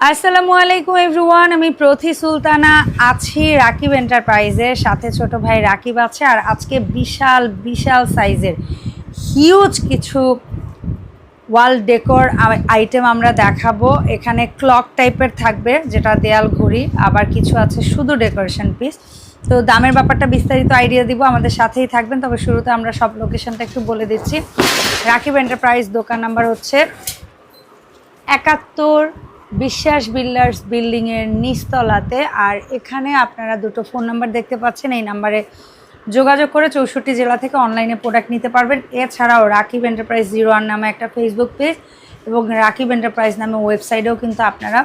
আসসালামু আলাইকুম এভরিওয়ান আমি প্রথি সুলতানা আছি রাকিব এন্টারপ্রাইজের সাথে ছোট ভাই রাকিব আছে আর আজকে বিশাল বিশাল সাইজের হিউজ কিছু ওয়াল ডেকোর আইটেম আমরা দেখাবো। এখানে ক্লক টাইপের থাকবে, যেটা দেয়াল ঘড়ি। আবার কিছু আছে শুধু ডেকোরেশন পিস তো দামের ব্যাপারটা বিস্তারিত আইডিয়া দিব, আমাদের সাথেই থাকবেন। তবে শুরুতে আমরা সব লোকেশনটা একটু বলে দিচ্ছি। রাকিব এন্টারপ্রাইজ দোকান নাম্বার হচ্ছে একাত্তর বিশ্বাস বিল্ডার্স বিল্ডিংয়ের নিচতলাতে, আর এখানে আপনারা দুটো ফোন নাম্বার দেখতে পাচ্ছেন, এই নাম্বারে যোগাযোগ করে চৌষট্টি জেলা থেকে অনলাইনে প্রোডাক্ট নিতে পারবেন। এছাড়াও রাকিব এন্টারপ্রাইজ জিরো ওয়ান নামে একটা ফেসবুক পেজ এবং রাকিব এন্টারপ্রাইজ নামে ওয়েবসাইটেও কিন্তু আপনারা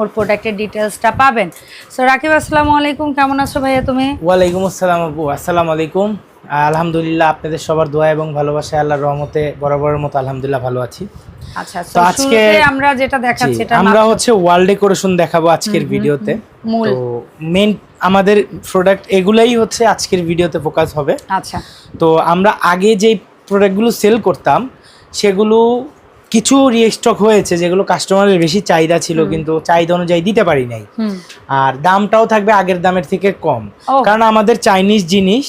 ওর প্রোডাক্টের ডিটেলসটা পাবেন। সো রাকিব, আসসালামু আলাইকুম। কেমন আছো ভাইয়া তুমি? ওয়ালাইকুম আসসালাম আপু। আসসালামু আলাইকুম। আলহামদুলিল্লাহ আপনাদের সবার দোয়া এবং ভালোবাসা আল্লাহর রহমতে বরাবরের মতো আলহামদুলিল্লাহ ভালো আছি। আচ্ছা তো আজকে আমরা যেটা দেখাচ্ছি এটা আমরা হচ্ছে ওয়াল ডেকোরেশন দেখাবো আজকের ভিডিওতে। তো মেন আমাদের প্রোডাক্ট এগুলাই হচ্ছে আজকের ভিডিওতে ফোকাস হবে। আচ্ছা। তো আমরা আগে যে প্রোডাক্টগুলো সেল করতাম সেগুলো কিছু রিস্টক হয়েছে যেগুলো কাস্টমারের বেশি চাহিদা ছিল কিন্তু চাহিদা অনুযায়ী দিতে পারি নাই। আর দামটাও থাকবে আগের দামের থেকে কম। কারণ আমাদের চাইনিজ জিনিস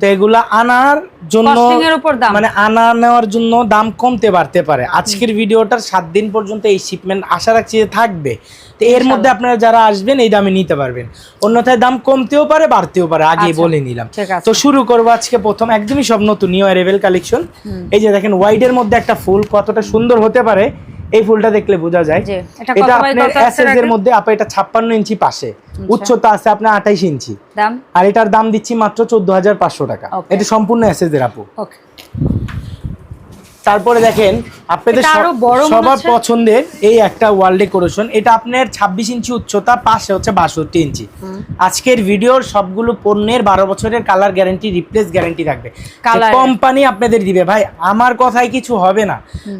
তো এগুলা আনার জন্য। মানে আনা নেওয়ার জন্য দাম কমতে বাড়তে পারে। আজকের ভিডিওটার সাত দিন পর্যন্ত এই শিপমেন্ট আশা রাখছি যে থাকবে। এর মধ্যে আপনারা যারা আসবেন এই দামে নিতে পারবেন। অন্যথায় দাম কমতেও পারে বাড়তেও পারে আগে আচ্ছা, বলে নিলাম। তো শুরু করব আজকে প্রথম একদমই সব নতুন নিউ অ্যারেবেল কালেকশন এই যে দেখেন ওয়াইডের মধ্যে একটা ফুল কতটা সুন্দর হতে পারে এই ফুলটা দেখলে বোঝা যায়। এটা আপনার এসএস এর মধ্যে আপা এটা ছাপ্পান্ন ইঞ্চি পাশে। আচ্ছা। উচ্চতা আছে আপনার আঠাইশ ইঞ্চি। দাম? আর এটার দাম দিচ্ছি মাত্র চোদ্দ হাজার পাঁচশো টাকা। এটা সম্পূর্ণ এসএস এর আপু। ওকে তারপরে দেখেন আপনাদের সবার পছন্দের এই একটা ওয়াল ডেকোরেশন এটা আপনার ছাব্বিশ ইঞ্চি উচ্চতা পাশে হচ্ছে বাষট্টি ইঞ্চি। আজকের ভিডিওর সবগুলো পণ্যের বারো বছরের কালার গ্যারান্টি রিপ্লেস গ্যারান্টি থাকবে। কোম্পানি আপনাদের দিবে। ভাই আমার কথায় কিছু হবে না।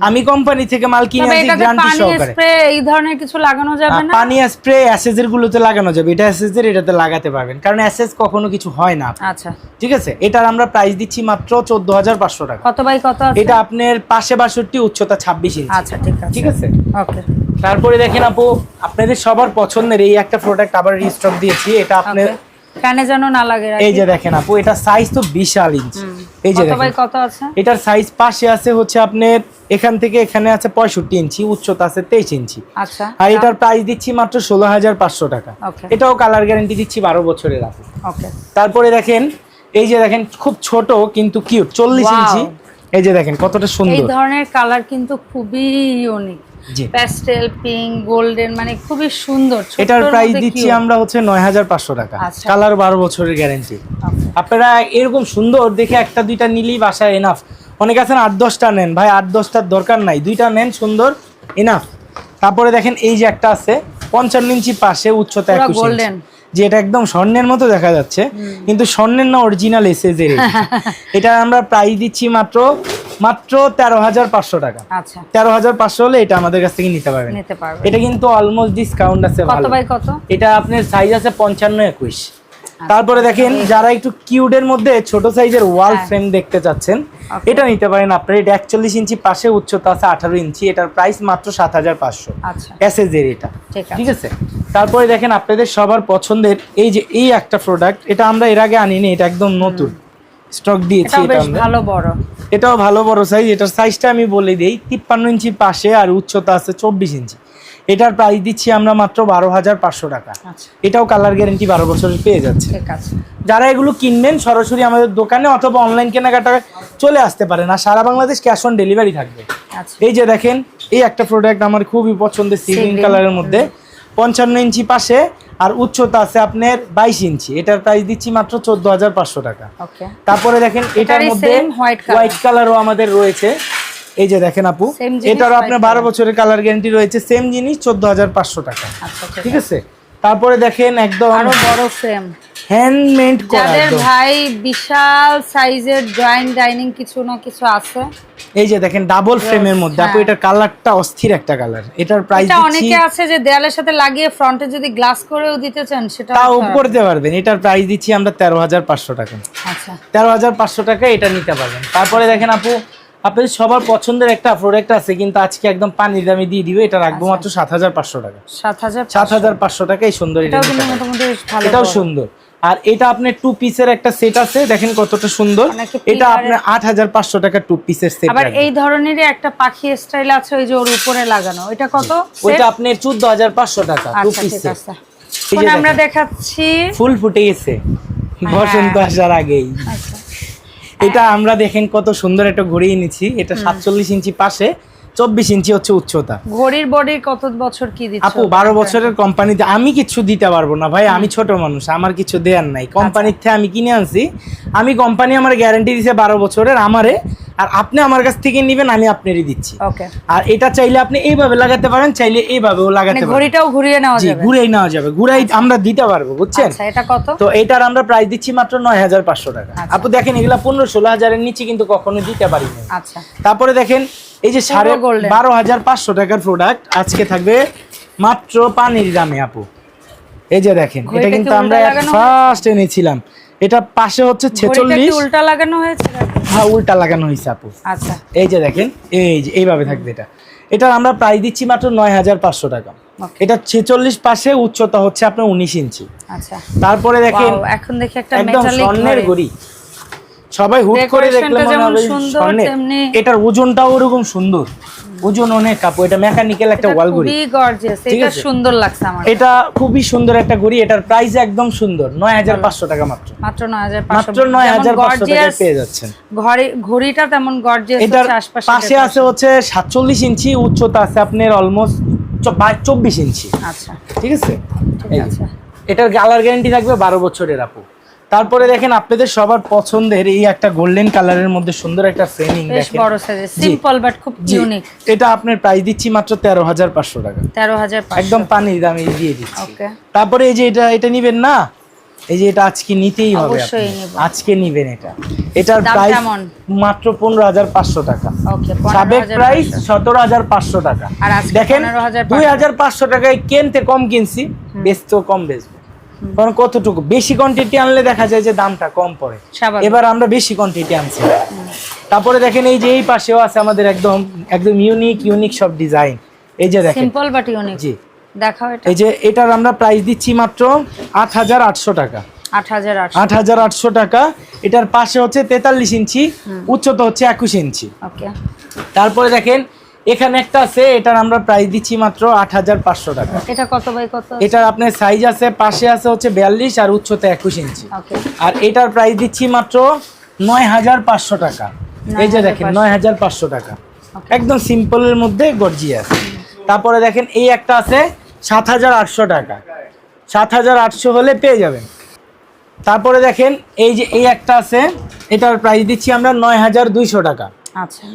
আমি কোম্পানি থেকে মাল কিনে এটাতে গ্যারান্টি পানি সহকারে। স্প্রে এই ধরনের কিছু লাগানো যাবে না? পানি স্প্রে অ্যাসেজের গুলোতে লাগানো যাবে। এটা অ্যাসেজের এটাতে লাগাতে পারবেন। কারণ অ্যাসেজ কখনো কিছু হয় না। আচ্ছা। ঠিক আছে? এটার আমরা প্রাইস দিচ্ছি মাত্র চোদ্দ হাজার পাঁচশো টাকা। কত বাই কত আছে? এটা আপনার পাশে বাষট্টি উচ্চতা ছাব্বিশ ইঞ্চি আচ্ছা ঠিক আছে। ঠিক আছে? ওকে। তারপরে দেখেন আপু আপনাদের সবার পছন্দের এই একটা প্রোডাক্ট আবার রিস্টক দিয়েছি এটা আপনার কানে যেন না লাগে এই যে দেখেন আপু এটা সাইজ তো বিশাল ইঞ্চি এই যে দেখেন। কত আছে? এটার সাইজ পাশে আছে হচ্ছে আপনার এখান থেকে এখানে আছে পঁয়ষট্টি ইঞ্চি উচ্চতা আছে তেইশ ইঞ্চি আচ্ছা। আর এটার প্রাইস দিচ্ছি মাত্র ষোলো হাজার পাঁচশো টাকা। এটাও কালার গ্যারান্টি দিচ্ছি বারো বছরের আপু তারপরে দেখেন এই যে দেখেন খুব ছোট কিন্তু কিউট চল্লিশ ইঞ্চি এই যে দেখেন কতটা সুন্দর। এই ধরনের কালার কিন্তু খুবই ইউনিক প্যাস্টেল পিঙ্ক গোল্ডেন মানে খুবই সুন্দর এটার প্রাইস দিচ্ছি আমরা হচ্ছে নয় হাজার পাঁচশো টাকা। আচ্ছা। কালার বারো বছরের গ্যারেন্টি Okay. আপনারা এরকম সুন্দর দেখে একটা দুইটা নিলেই বাসায় এনাফ অনেকে আছেন আট দশটা নেন। ভাই আট দশটার দরকার নাই। দুইটা নেন সুন্দর এনাফ তারপরে দেখেন এই যে একটা আছে পঞ্চান্ন ইঞ্চি পাশে উচ্চতা। ইঞ্চি। যে এটা একদম স্বর্ণের মতো দেখা যাচ্ছে কিন্তু স্বর্ণের না অরিজিনাল এসএস এর এটা। আমরা প্রাইস দিচ্ছি মাত্র মাত্র তেরো হাজার পাঁচশো টাকা। আচ্ছা। তেরো হাজার পাঁচশো হলে এটা আমাদের কাছ থেকে নিতে পারবেন। পারবে এটা কিন্তু অলমোস্ট ডিসকাউন্ট আছে এটা আপনার সাইজ আছে পঞ্চান্ন একুশ। আচ্ছা। তারপরে দেখেন যারা একটু কিউডের মধ্যে ছোট সাইজের ওয়াল। ফ্রেম দেখতে চাচ্ছেন এটা নিতে পারেন আপনার। এটা একচল্লিশ ইঞ্চি পাশে উচ্চতা আছে আঠারো ইঞ্চি। এটার প্রাইস মাত্র সাত হাজার পাঁচশো। আচ্ছা। এর এটা। ঠিক আছে? তারপরে দেখেন আপনাদের সবার পছন্দের এই যে এই একটা প্রোডাক্ট এটা আমরা এর আগে আনিনি এটা একদম নতুন। স্টক দিয়েছি এটা বেশ ভালো বড়। এটাও ভালো বড় সাইজ এটার সাইজটা আমি বলে দিই তিপ্পান্ন ইঞ্চি পাশে আর উচ্চতা আছে চব্বিশ ইঞ্চি। এটার প্রাইস দিচ্ছি আমরা মাত্র বারো হাজার পাঁচশো টাকা। আচ্ছা। এটাও কালার গ্যারেন্টি বারো বছরের পেয়ে যাচ্ছে। যারা এগুলো কিনবেন সরাসরি আমাদের দোকানে অথবা অনলাইন কেনাকাটা চলে আসতে পারেন। আর সারা বাংলাদেশ ক্যাশ অন ডেলিভারি থাকবে। আচ্ছা। এই যে দেখেন এই একটা প্রোডাক্ট আমার খুবই পছন্দের সি গ্রিন green, কালারের মধ্যে পঞ্চান্ন ইঞ্চি পাশে আর উচ্চতা আছে আপনার বাইশ ইঞ্চি। এটার প্রাইস দিচ্ছি মাত্র চোদ্দ হাজার পাঁচশো টাকা। তারপরে দেখেন এটার মধ্যে। হোয়াইট কালারও আমাদের রয়েছে। এই যে দেখেন আপু এটারও আপনার বারো বছরের কালার গ্যারান্টি রয়েছে সেম জিনিস চোদ্দ হাজার পাঁচশো টাকা। আচ্ছা ঠিক ঠিক আছে? তারপরে দেখেন একদম আরও বড় ফ্রেম হ্যান্ডমেড করা যাদের ভাই বিশাল সাইজের জয়েন্ট ডাইনিং কিছু না কিছু আছে। এই যে দেখেন ডাবল ফ্রেমের মধ্যে। আপু হ্যাঁ। এটার কালারটা অস্থির একটা কালার এটার প্রাইস এটা অনেকে আছে যে দেয়ালের সাথে লাগিয়ে ফ্রন্টে যদি গ্লাস করেও দিতে চান সেটা তাও করতে পারবেন। এটার প্রাইস দিচ্ছি আমরা তেরো হাজার পাঁচশো টাকা। আচ্ছা। তেরো হাজার পাঁচশো টাকা এটা নিতে পারবেন। তারপরে দেখেন আপু আপনাদের সবার পছন্দের একটা প্রোডাক্ট আছে কিন্তু আজকে একদম পানির দামে দিয়ে দিবে এটা রাখব আচ্ছা। মাত্র সাত হাজার পাঁচশো টাকা। সাত হাজার সাত হাজার পাঁচশো টাকা এই সুন্দর এটাও। সুন্দর। আর এটা আপনার টু পিসের একটা সেট আছে দেখেন কতটা সুন্দর। এটা pillar-এর- আপনার আট হাজার পাঁচশো টাকা টু পিসের সেট আবার এই ধরনেরই একটা পাখি স্টাইল আছে ওই যে ওর উপরে লাগানো। এটা কত ওইটা আপনার চোদ্দ হাজার পাঁচশো টাকা টু আচ্ছা পিস ঠিক সেট আছে। এই যে এখন আমরা দেখাচ্ছি ফুল ফুটে গেছে বসন্ত আসার আগেই। আচ্ছা। এটা আমরা দেখেন কত সুন্দর একটা ঘড়ি এনেছি এটা সাতচল্লিশ ইঞ্চি পাশে চব্বিশ ইঞ্চি হচ্ছে উচ্চতা। ঘড়ির বডির কত বছর কি দিচ্ছে? আপু বারো বছরের কোম্পানিতে আমি কিছু দিতে পারব না ভাই আমি ছোট মানুষ আমার কিছু দেয়ার নাই। কোম্পানির থেকে আমি কিনে আনছি। আমি কোম্পানি আমার গ্যারান্টি দিছে বারো বছরের আমারে আর আপনি আমার কাছ থেকে নিবেন আমি আপনারই দিচ্ছি। ওকে আর এটা চাইলে আপনি এইভাবে লাগাতে পারেন চাইলে এইভাবেও মানে লাগাতে পারেন। ঘড়িটাও ঘুরিয়ে নেওয়া যাবে? ঘুরেই নেওয়া যাবে। ঘুরাই আমরা দিতে পারব বুঝছেন? আচ্ছা এটা কত? তো এটার আমরা প্রাইস দিচ্ছি মাত্র নয় হাজার পাঁচশো টাকা। আচ্ছা। আপু দেখেন এগুলা পনেরো ষোলো হাজারের নিচে কিন্তু কখনো দিতে পারি না আচ্ছা। তারপরে দেখেন এই যে সাড়ে বারো হাজার পাঁচশো টাকার প্রোডাক্ট আজকে থাকবে মাত্র পানির দামে আপু। এই যে দেখেন এটা কিন্তু আমরা ফার্স্ট এনেছিলাম। এটা পাশে হচ্ছে ঘড়িটা কি ছেচল্লিশ। উল্টা লাগানো হয়েছে হ্যাঁ উল্টা লাগানো হয়েছে আপু। আচ্ছা। এই যে দেখেন এই যে এইভাবে থাকবে এটা। এটার আমরা প্রাইস দিচ্ছি মাত্র নয় হাজার পাঁচশো টাকা। এটা ছেচল্লিশ পাশে উচ্চতা হচ্ছে আপনার উনিশ ইঞ্চি। আচ্ছা। তারপরে দেখেন এখন দেখি একটা একদম মেটালিক স্বর্ণের ঘড়ি। সবাই হুট করে দেখলে মনে হবে স্বর্ণের। এটার ওজনটাও ওরকম সুন্দর। ওজন অনেক কাপু এটা মেকানিক্যাল একটা ওয়াল ঘড়ি। খুবই গর্জিয়াস এটা সুন্দর লাগছে আমার। এটা খুবই সুন্দর একটা ঘড়ি এটার প্রাইস একদম সুন্দর নয় হাজার পাঁচশো টাকা মাত্র। মাত্র নয় হাজার মাত্র নয় হাজার পাঁচশো টাকায় পেয়ে যাচ্ছেন। ঘড়ি ঘড়িটা তেমন গর্জিয়াস আশপাশে পাশে আছে হচ্ছে সাতচল্লিশ ইঞ্চি উচ্চতা আছে আপনার অলমোস্ট চব্বিশ ইঞ্চি। আচ্ছা। ঠিক আছে? এটার কালার গ্যারান্টি থাকবে বারো বছরের আপু। তারপরে দেখেন আপনাদের সবার পছন্দের এই একটা গোল্ডেন কালারের মধ্যে সুন্দর একটা ফ্রেমিং বেশ বড় সাইজের সিম্পল বাট খুব ইউনিক এটা আপনার প্রাইস দিচ্ছি মাত্র তেরো হাজার পাঁচশো টাকা। তেরো হাজার একদম পানির দামে দিয়ে দিচ্ছি। ওকে তারপরে এই যে এটা এটা নিবেন না? এই যে এটা আজকে নিতেই হবে অবশ্যই আপনি। নিব। আজকে নিবেন এটা। এটার প্রাইস মাত্র পনেরো হাজার পাঁচশো টাকা। ওকে সাবেক প্রাইস সতেরো হাজার পাঁচশো টাকা। দেখেন 15,500 দুই হাজার পাঁচশো টাকায় কিনতে কম কিনছি বেচতেও কম বেচবো। কারণ কতটুকু? বেশি কোয়ান্টিটি আনলে দেখা যায় যে দামটা কম পড়ে। এবার আমরা বেশি কোয়ান্টিটি আনছি। তারপরে দেখেন এই যে এই পাশেও আছে আমাদের একদম একদম ইউনিক ইউনিক সব ডিজাইন এই যে দেখেন। সিম্পল বাট ইউনিক জি। দেখাও এটা। এই যে এটার আমরা প্রাইস দিচ্ছি মাত্র আট হাজার আটশো টাকা। আট হাজার আটশো। আট হাজার আটশো টাকা। এটার পাশে হচ্ছে তেতাল্লিশ ইঞ্চি উচ্চতা হচ্ছে একুশ ইঞ্চি। ওকে। তারপরে দেখেন এখানে একটা আছে এটার আমরা প্রাইস দিচ্ছি মাত্র আট হাজার পাঁচশো টাকা। এটা কত বাই কত? এটার আপনার সাইজ আছে পাশে আছে হচ্ছে বিয়াল্লিশ আর উচ্চতা একুশ ইঞ্চি। আর এটার প্রাইস দিচ্ছি মাত্র নয় হাজার পাঁচশো টাকা। এই যে দেখেন নয় হাজার পাঁচশো। টাকা। একদম সিম্পলের মধ্যে গর্জিয়াস তারপরে দেখেন এই একটা আছে সাত হাজার আটশো টাকা। সাত হাজার আটশো হলে পেয়ে যাবেন। তারপরে দেখেন এই যে এই একটা আছে এটার প্রাইস দিচ্ছি আমরা নয় হাজার দুইশো টাকা।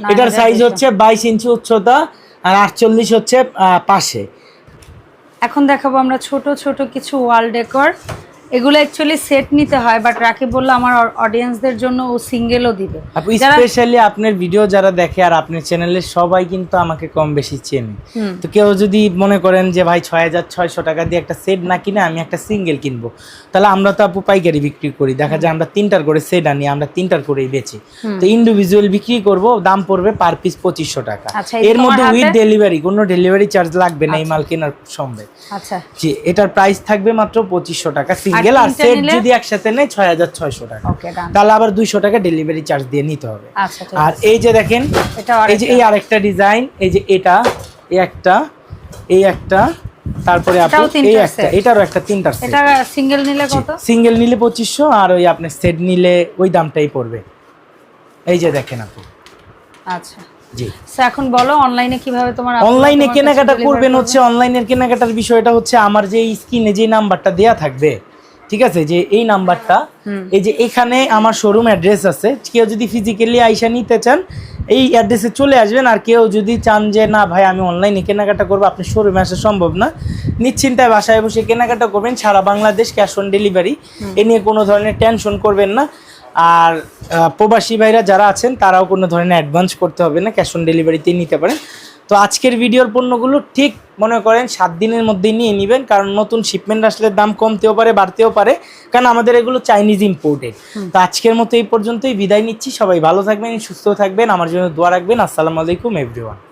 এটার সাইজ হচ্ছে বাইশ ইঞ্চি উচ্চতা আর আটচল্লিশ হচ্ছে আহ, পাশে। এখন দেখাবো আমরা ছোট ছোট কিছু ওয়াল ডেকর এগুলো অ্যাকচুয়ালি সেট নিতে হয় বাট রাকিব বলল আমার অডিয়েন্সদের জন্য ও সিঙ্গেলও দিবে। স্পেশালি আপনার ভিডিও যারা দেখে আর আপনার চ্যানেলের সবাই কিন্তু আমাকে কম বেশি চেনে। তো কেউ যদি মনে করেন যে ভাই ছয় হাজার ছয়শো টাকা দিয়ে একটা সেট না কিনে আমি একটা সিঙ্গেল কিনবো। তাহলে আমরা তো আপু পাইকারি বিক্রি করি। দেখা যায় আমরা তিনটার করে সেট আনি আমরা তিনটার করেই বেচি। তো ইন্ডিভিজুয়াল বিক্রি করব দাম পড়বে পার পিস পঁচিশশো টাকা। আচ্ছা, এর মধ্যে উইথ ডেলিভারি কোনো ডেলিভারি চার্জ লাগবে না এই মাল কেনার সঙ্গে আচ্ছা। জি এটার প্রাইস থাকবে মাত্র পঁচিশশো টাকা সেট যদি একসাথে ছয় হাজার ছয়শো টাকা। তাহলে আবার দুইশো টাকা ডেলিভারি চার্জ দিয়ে নিতে হবে। আচ্ছা আর এই যে দেখেন এটা এই যে এই আরেকটা। ডিজাইন এই যে এটা এই একটা এই একটা তারপরে আপু এটাও এই একটা এটারও একটা তিনটার সেট এটা সিঙ্গেল নিলে কত? সিঙ্গেল নিলে পঁচিশশো আর ওই আপনার সেট নিলে ওই দামটাই পড়বে। এই যে দেখেন আপু। আচ্ছা। জি। এখন বলো অনলাইনে কীভাবে তোমার অনলাইনে কেনাকাটা করবেন হচ্ছে অনলাইনের কেনাকাটার বিষয়টা হচ্ছে আমার যে স্ক্রিনে যে নাম্বারটা দেয়া থাকবে ঠিক আছে? যে এই নাম্বারটা এই যে এখানে আমার শোরুম অ্যাড্রেস আছে। কেউ যদি ফিজিক্যালি আইসা নিতে চান এই অ্যাড্রেসে চলে আসবেন। আর কেউ যদি চান যে না ভাই আমি অনলাইনে কেনাকাটা করব আপনি শোরুমে আসা সম্ভব না। নিশ্চিন্তায় বাসায় বসে কেনাকাটা করবেন। সারা বাংলাদেশ ক্যাশ অন ডেলিভারি এ নিয়ে কোনো ধরনের টেনশন করবেন না। আর প্রবাসী ভাইরা যারা আছেন তারাও কোনো ধরনের অ্যাডভান্স করতে হবে না। ক্যাশ অন ডেলিভারিতেই নিতে পারেন। তো আজকের ভিডিওর পণ্যগুলো ঠিক মনে করেন সাত দিনের মধ্যেই নিয়ে নেবেন কারণ নতুন শিপমেন্ট আসলে দাম কমতেও পারে বাড়তেও পারে। কারণ আমাদের এগুলো চাইনিজ ইম্পোর্টেড তো আজকের মতো এই পর্যন্তই বিদায় নিচ্ছি সবাই ভালো থাকবেন সুস্থ থাকবেন আমার জন্য দোয়া রাখবেন আসসালামু আলাইকুম এভরিওয়ান